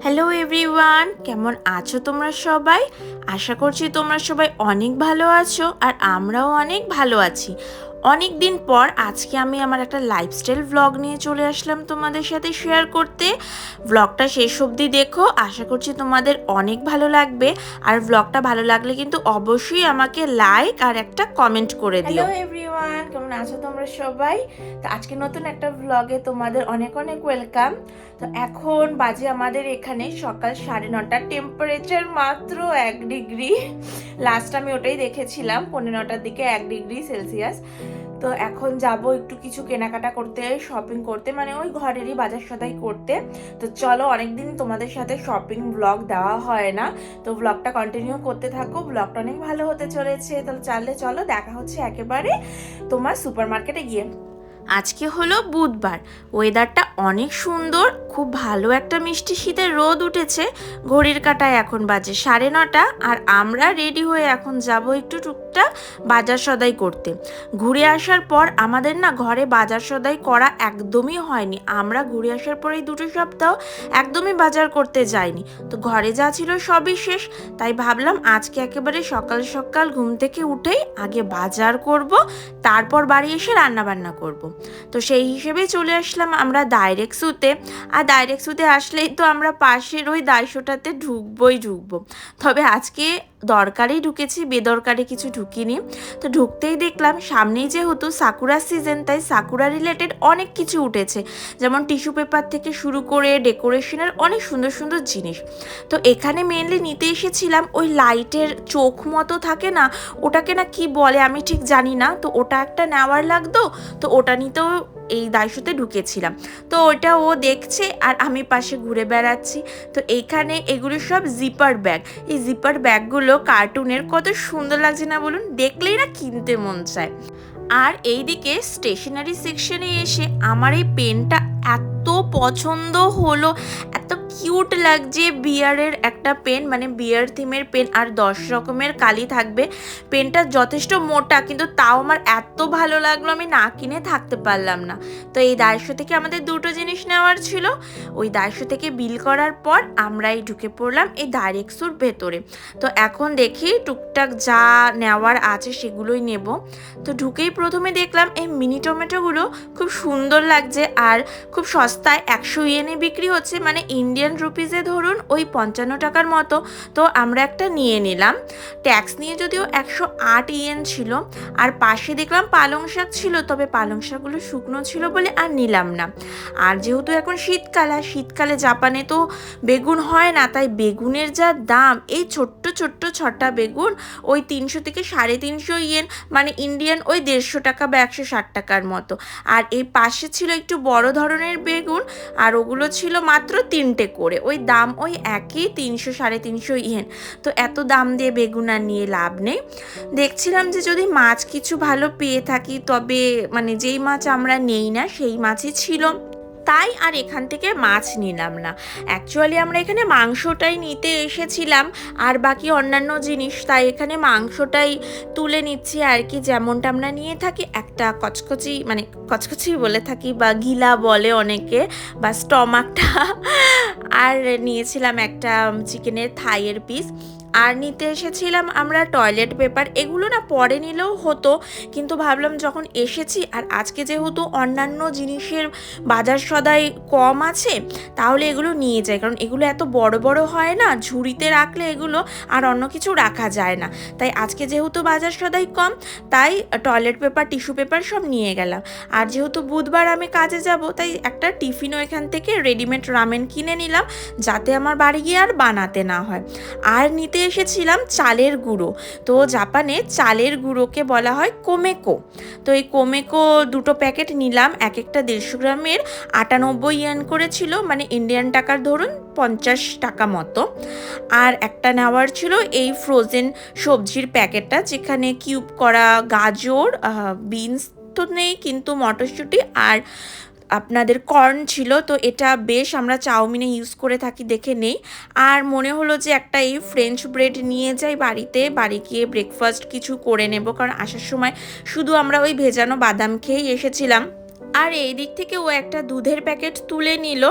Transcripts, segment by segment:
Hello everyone কেমন আছো তোমরা সবাই? আশা করছি তোমরা সবাই অনেক ভালো আছো আর আমরাও অনেক ভালো আছি। অনেক দিন পর আজকে আমি আমার একটা লাইফস্টাইল ভ্লগ নিয়ে চলে আসলাম তোমাদের সাথে শেয়ার করতে। ভ্লগটা শেষ অবধি দেখো, আশা করছি তোমাদের অনেক ভালো লাগবে। আর ভ্লগটা ভালো লাগলে কিন্তু অবশ্যই আমাকে লাইক আর একটা কমেন্ট করে দিও। হ্যালো এভরিওয়ান কেমন আছো তোমরা সবাই? তো আজকে নতুন একটা ভ্লগে তোমাদের অনেক অনেক ওয়েলকাম তো এখন বাজে আমাদের এখানে সকাল সাড়ে নটা। টেম্পারেচার মাত্র এক ডিগ্রি লাস্ট আমি ওটাই দেখেছিলাম পনেরো নটার দিকে এক ডিগ্রি সেলসিয়াস তো এখন যাব একটু কিছু কেনাকাটা করতে শপিং করতে মানে ওই ঘরেরই বাজার সদাই করতে। তো চলো অনেকদিন তোমাদের সাথে শপিং ব্লগ দেওয়া হয় না। তো ব্লগটা কন্টিনিউ করতে থাকো ব্লগটা অনেক ভালো হতে চলেছে। তাহলে চাললে চলো, দেখা হচ্ছে একেবারে তোমার সুপার মার্কেটে গিয়ে। আজকে হলো বুধবার। ওয়েদারটা অনেক সুন্দর, খুব ভালো একটা মিষ্টি শীতের রোদ উঠেছে। ঘড়ির কাটায় এখন বাজে সাড়ে নটা আর আমরা রেডি হয়ে এখন যাব একটু টুকটাক বাজার সদাই করতে। ঘুরে আসার পর আমাদের না ঘরে বাজার সদাই করা একদমই হয়নি। আমরা ঘুরে আসার পর এই দুটো সপ্তাহ একদমই বাজার করতে যাইনি। তো ঘরে যা ছিল সবই শেষ। তাই ভাবলাম আজকে একেবারে সকাল সকাল ঘুম থেকে উঠেই আগে বাজার করব, তারপর বাড়ি এসে রান্না বান্না করব। তো সেই হিসেবে চলে আসলাম আমরা ডাইরেক্ট সুতে আর ডাইরেক্ট সুতে আসলেই তো আমরা পাশের ওই দায়শোটাতে ঢুকবোই ঢুকবো। তবে আজকে দরকারেই ঢুকেছি, বেদরকারে কিছু ঢুকিনি। তো ঢুকতেই দেখলাম সামনেই যেহেতু সাকুরা সিজন তাই সাকুরা রিলেটেড অনেক কিছু উঠেছে। যেমন টিস্যু পেপার থেকে শুরু করে ডেকোরেশনের অনেক সুন্দর সুন্দর জিনিস। তো এখানে মেনলি নিতে এসেছিলাম ওই লাইটের চোখ মতো থাকে না, ওটাকে না কি বলে আমি ঠিক জানি না। তো ওটা একটা নেওয়ার লাগতো, তো ওটা নিতেও এই দায়সুতে ঢুকেছিলাম। তো ওটা ও দেখছে আর আমি পাশে ঘুরে বেড়াচ্ছি। তো এখানে এগুলো সব জিপার ব্যাগ এই জিপার ব্যাগগুলো কার্টুনের কত সুন্দর লাগছে না বলুন? দেখলেই না কিনতে মন চায়। আর এইদিকে স্টেশনারি সেকশনে এসে আমার এই পেনটা এত পছন্দ হলো, এত কিউট লাগছে বিয়ারের একটা পেন মানে বিয়ার থিমের পেন আর দশ রকমের কালি থাকবে। পেনটা যথেষ্ট মোটা, কিন্তু তাও আমার এত ভালো লাগল, আমি না কিনে থাকতে পারলাম না। তো এই দায়িত্ব থেকে আমাদের দুটো জিনিস নেওয়ার ছিল। ওই দায়িত্ব থেকে বিল করার পর আমরাই ঢুকে পড়লাম এই ডাইরেক্টসুর ভেতরে। তো এখন দেখি টুকটাক যা নেওয়ার আছে সেগুলোই নেব। তো ঢুকেই প্রথমে দেখলাম এই মিনি টমেটোগুলো খুব সুন্দর লাগছে, আর খুব সস্তায় একশো ইয়েনে বিক্রি হচ্ছে মানে ইন্ডিয়ান রুপিসে ধরুন ওই পঞ্চান্ন টাকার মতো, তো আমরা একটা নিয়ে নিলাম। ট্যাক্স নিয়ে যদিও একশো আট ইয়েন ছিল, আর পাশে দেখলাম পালং শাক ছিল, তবে পালং শাকগুলো শুকনো ছিল বলে আর নিলাম না। আর যেহেতু এখন শীতকাল, আর শীতকালে জাপানে তো বেগুন হয় না, তাই বেগুনের যা দাম, এই ছোট্ট ছোট্ট ছটা বেগুন, ওই তিনশো থেকে সাড়ে তিনশো ইয়েন মানে ইন্ডিয়ান ওই দেড়শো টাকা বা একশো ষাট টাকার মতো। আর এই পাশে ছিল একটু বড় ধরনের বেগুন, আর ওগুলো ছিল মাত্র তিনটে করে। ওই দাম ওই একই তিনশো সাড়ে তিনশো ইয়েন। তো এত দাম দিয়ে বেগুন আর নিয়ে লাভ নেই। দেখছিলাম যে যদি মাছ কিছু ভালো পেয়ে থাকি, তবে মানে যেই মাছ আমরা নেই না, সেই মাছই ছিল। তাই আর এখান থেকে মাছ নিলাম না। অ্যাকচুয়ালি আমরা এখানে মাংসটাই নিতে এসেছিলাম, আর বাকি অন্যান্য জিনিস তাই এখানে মাংসটাই তুলে নিচ্ছি আর কি। যেমনটা আমরা নিয়ে থাকি, একটা কচকচি মানে কচকচি বলে থাকি বা গিলা বলে অনেকে, বা স্টমাকটা। আর নিয়েছিলাম একটা চিকেনের থাইয়ের পিস আর নিতে এসেছিলাম আমরা টয়লেট পেপার এগুলো না পরে নিলেও হতো, কিন্তু ভাবলাম যখন এসেছি, আর আজকে যেহেতু অন্যান্য জিনিসের বাজার সদাই কম আছে, তাহলে এগুলো নিয়ে যাই, কারণ এগুলো এত বড় বড় হয় না, ঝুড়িতে রাখলে এগুলো আর অন্য কিছু রাখা যায় না। তাই আজকে যেহেতু বাজার সদাই কম, তাই টয়লেট পেপার টিস্যু পেপার সব নিয়ে গেলাম। আর যেহেতু বুধবার আমি কাজে যাব, তাই একটা টিফিনও এখান থেকে রেডিমেড রামেন কিনে নিলাম, যাতে আমার বাড়ি গিয়ে আর বানাতে না হয়। আর নিতে এসেছিলাম চালের গুঁড়ো। তো জাপানে চালের গুঁড়োকে বলা হয় কোমেকো। তো এই কোমেকো দুটো প্যাকেট নিলাম এক একটা দেড়শো গ্রামের, আটানব্বই ইয়ান করেছিল মানে ইন্ডিয়ান টাকার ধরুন পঞ্চাশ টাকা মতো। আর একটা নেওয়ার ছিল এই ফ্রোজেন সবজির প্যাকেটটা, যেখানে কিউব করা গাজর বিনস তো নেই, কিন্তু মটরশুঁটি আর আপনাদের কর্ন ছিল, তো এটা বেশ আমরা চাউমিনে ইউজ করে থাকি দেখে নেই। আর মনে হলো যে একটা এই ফ্রেঞ্চ ব্রেড নিয়ে যাই বাড়িতে, বাড়ি গিয়ে ব্রেকফাস্ট কিছু করে নেব, কারণ আসার সময় শুধু আমরা ওই ভেজানো বাদাম খেয়েই এসেছিলাম। আর এই দিক থেকে ও একটা দুধের প্যাকেট তুলে নিল।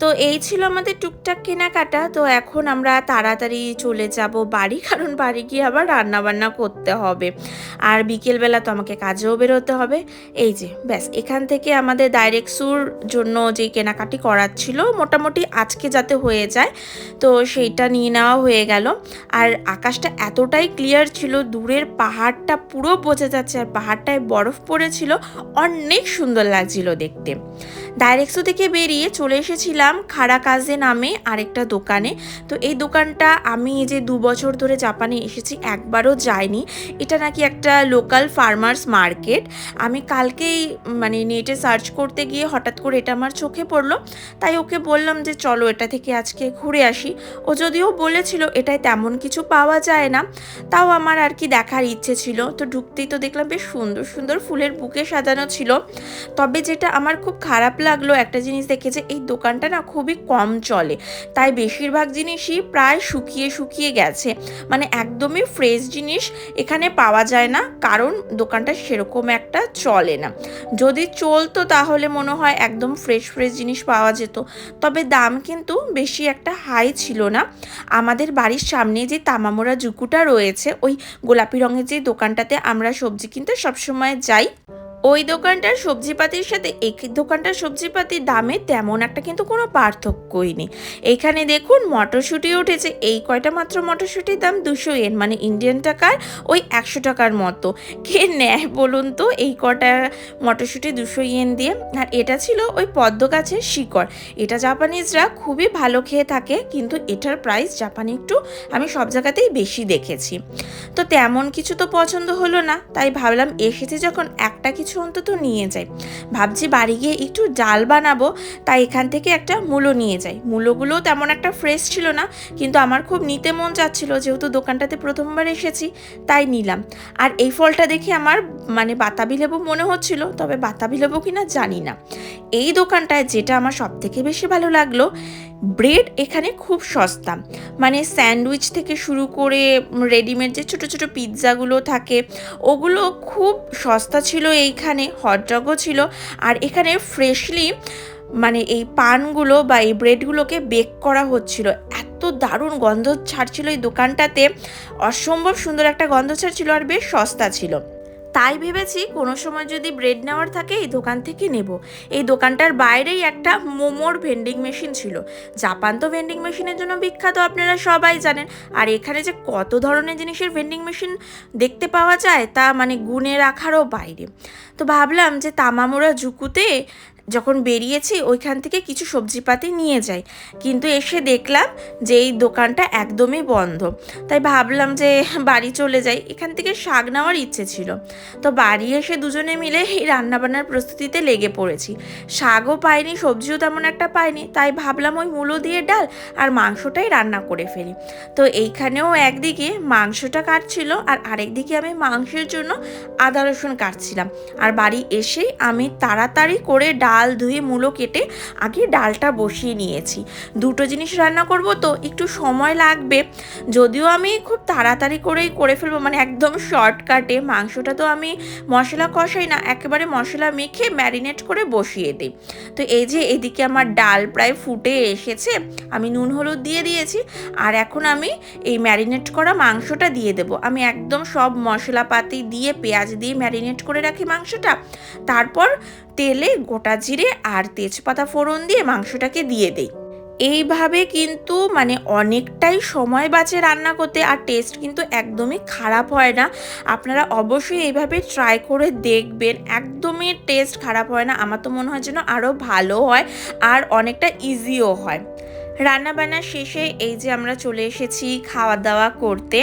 তো এই ছিল আমাদের টুকটাক কেনাকাটা। তো এখন আমরা তাড়াতাড়ি চলে যাব বাড়ি, কারণ বাড়ি গিয়ে আবার রান্না বান্না করতে হবে। আর বিকেলবেলা তো আমাকে কাজেও বেরোতে হবে। এই যে, ব্যাস, এখান থেকে আমাদের ডাইরেক্টসুর জন্য যে কেনাকাটি করার ছিল, মোটামুটি আজকে যাতে হয়ে যায়, তো সেইটা নিয়ে নেওয়া হয়ে গেল। আর আকাশটা এতটাই ক্লিয়ার ছিল, দূরের পাহাড়টা পুরো বোঝা যাচ্ছে, আর পাহাড়টায় বরফ পড়েছিল, অনেক সুন্দর লাগছিল দেখতে। ডাইরেক্সো থেকে বেরিয়ে চলে এসেছিলাম খাড়া কাজে নামে আরেকটা দোকানে। তো এই দোকানটা আমি এই যে দু বছর ধরে জাপানে এসেছি, একবারও যাইনি। এটা নাকি একটা লোকাল ফার্মার্স মার্কেট। আমি কালকেই মানে নেটে সার্চ করতে গিয়ে হঠাৎ করে এটা আমার চোখে পড়ল। তাই ওকে বললাম যে, চলো এটা থেকে আজকে ঘুরে আসি। ও যদিও বলেছিল, এটায় তেমন কিছু পাওয়া যায় না। তাও আমার আর কি দেখার ইচ্ছে ছিল। তো ঢুকতেই তো দেখলাম বেশ সুন্দর সুন্দর ফুলের বুকে সাজানো ছিল। তবে যেটা আমার খুব খারাপ লাগল একটা জিনিস দেখে যে এই দোকানটা না খুবই কম চলে। তাই বেশিরভাগ জিনিসই প্রায় শুকিয়ে শুকিয়ে গেছে। মানে একদমই ফ্রেশ জিনিস এখানে পাওয়া যায় না, কারণ দোকানটা সেরকম একটা চলে না। যদি চলতো তাহলে মনে হয় একদম ফ্রেশ ফ্রেশ জিনিস পাওয়া যেত। তবে দাম কিন্তু বেশি একটা হাই ছিল না। আমাদের বাড়ির সামনে যে তামামোরা জুকুটা রয়েছে, ওই গোলাপি রঙের যে দোকানটাতে আমরা সবজি কিনতে সবসময় যাই। ওই দোকানটার সবজিপাতির সাথে এই দোকানটার সবজিপাতির দামে তেমন একটা কিন্তু কোনো পার্থক্যই নেই। এখানে দেখুন মটরশুঁটি উঠেছে, এই কয়টা মাত্র মটরশুঁটির দাম? দুশো এন মানে ইন্ডিয়ান টাকার ওই একশো টাকার মতো। কে নেয় বলুন তো? এই কটা মটরশুঁটি দুশো ইয়েন দিয়ে। আর এটা ছিল ওই পদ্ম গাছের শিকড়। এটা জাপানিজরা খুবই ভালো খেয়ে থাকে, কিন্তু এটার প্রাইস জাপানি একটু আমি সব জায়গাতেই বেশি দেখেছি। তো তেমন কিছু তো পছন্দ হলো না, তাই ভাবলাম এসেছি যখন একটা কিছু অন্তত নিয়ে যাই। ভাবছি বাড়ি গিয়ে একটু ডাল বানাবো, তাই এখান থেকে একটা মূলো নিয়ে যাই। মূলোগুলোও তেমন একটা ফ্রেশ ছিল না, কিন্তু আমার খুব নিতে মন চাচ্ছিল যেহেতু দোকানটাতে প্রথমবার এসেছি, তাই নিলাম। আর এই ফলটা দেখে আমার মানে বাতাবি লেবু মনে হচ্ছিল, তবে বাতাবি লেবু কিনা জানি না। এই দোকানটায় যেটা আমার সব থেকে বেশি ভালো লাগল ব্রেড এখানে খুব সস্তা। মানে স্যান্ডউইচ থেকে শুরু করে রেডিমেড যে ছোটো ছোটো পিৎজাগুলো থাকে, ওগুলো খুব সস্তা ছিল এইখানে হটডগও ছিল। আর এখানে ফ্রেশলি মানে এই পানগুলো বা এই ব্রেডগুলোকে বেক করা হচ্ছিল। এত দারুণ গন্ধ ছাড়ছিল এই দোকানটাতে। অসম্ভব সুন্দর একটা গন্ধ ছাড়ছিল আর বেশ সস্তা ছিল। তাই ভেবেছি কোনো সময় যদি ব্রেড নেওয়ার থাকে এই দোকান থেকে নেব। এই দোকানটার বাইরেই একটা মোমোর ভেন্ডিং মেশিন ছিল। জাপান তো ভেন্ডিং মেশিনের জন্য বিখ্যাত, আপনারা সবাই জানেন। আর এখানে যে কত ধরনের জিনিসের ভেন্ডিং মেশিন দেখতে পাওয়া যায় তা মানে গুণে রাখারও বাইরে। তো ভাবলাম যে তামামোরা জুকুতে যখন বেরিয়েছি, ওইখান থেকে কিছু সবজিপাতি নিয়ে যাই। কিন্তু এসে দেখলাম যে এই দোকানটা একদমই বন্ধ। তাই ভাবলাম যে বাড়ি চলে যাই। এখান থেকে শাক নেওয়ার ইচ্ছে ছিল। তো বাড়ি এসে দুজনে মিলে এই রান্নাবান্নার প্রস্তুতিতে লেগে পড়েছি। শাকও পাইনি, সবজিও তেমন একটা পাইনি। তাই ভাবলাম ওই মূলো দিয়ে ডাল আর মাংসটাই রান্না করে ফেলি। তো এইখানেও একদিকে মাংসটা কাটছিল আর আরেকদিকে আমি মাংসের জন্য আদা রসুন কাটছিলাম। আর বাড়ি এসেই আমি তাড়াতাড়ি করে ডাল ডাল ধুয়ে মূলো কেটে আগে ডালটা বসিয়ে নিয়েছি। দুটো জিনিস রান্না করব তো, একটু সময় লাগবে। যদিও আমি খুব তাড়াতাড়ি করেই করে ফেলব মানে একদম শর্টকাটে মাংসটা তো আমি মশলা কষাই না, একেবারে মশলা মেখে ম্যারিনেট করে বসিয়ে দিই। তো এই যে এদিকে আমার ডাল প্রায় ফুটে এসেছে, আমি নুন হলুদ দিয়ে দিয়েছি, আর এখন আমি এই ম্যারিনেট করা মাংসটা দিয়ে দেব। আমি একদম সব মশলাপাতি দিয়ে, পেঁয়াজ দিয়ে ম্যারিনেট করে রাখি মাংসটা। তারপর তেলে গোটা জিরে আর তেজপাতা ফোড়ন দিয়ে মাংসটাকে দিয়ে দেই। এইভাবে কিন্তু মানে অনেকটাই সময় বাঁচে রান্না করতে আর টেস্ট কিন্তু একদমই খারাপ হয় না। আপনারা অবশ্যই এইভাবে ট্রাই করে দেখবেন, একদমই টেস্ট খারাপ হয় না। আমার তো মনে হয় যেন আরও ভালো হয় আর অনেকটা ইজিও হয়। রান্নাবান্না শেষে এই যে আমরা চলে এসেছি খাওয়া দাওয়া করতে,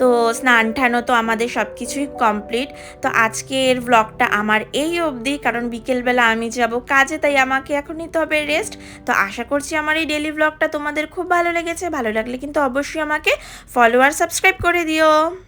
তো স্নান টানও তো আমাদের সব কিছুই কমপ্লিট। তো আজকের ব্লগটা আমার এই অবধি, কারণ বিকেলবেলা আমি যাব কাজে, তাই আমাকে এখন নিতে হবে রেস্ট তো আশা করছি আমার এই ডেলি ব্লগটা তোমাদের খুব ভালো লেগেছে। ভালো লাগলে কিন্তু অবশ্যই আমাকে ফলো আর সাবস্ক্রাইব করে দিও।